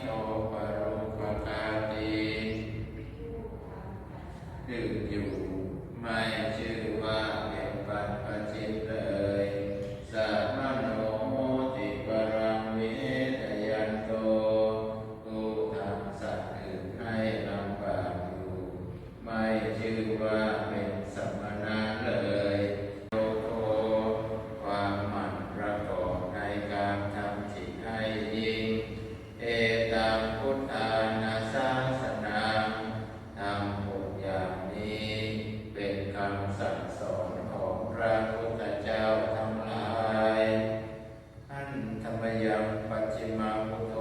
โนปรุปกาติดื่มอยู่ไม่ชื่อ Fatima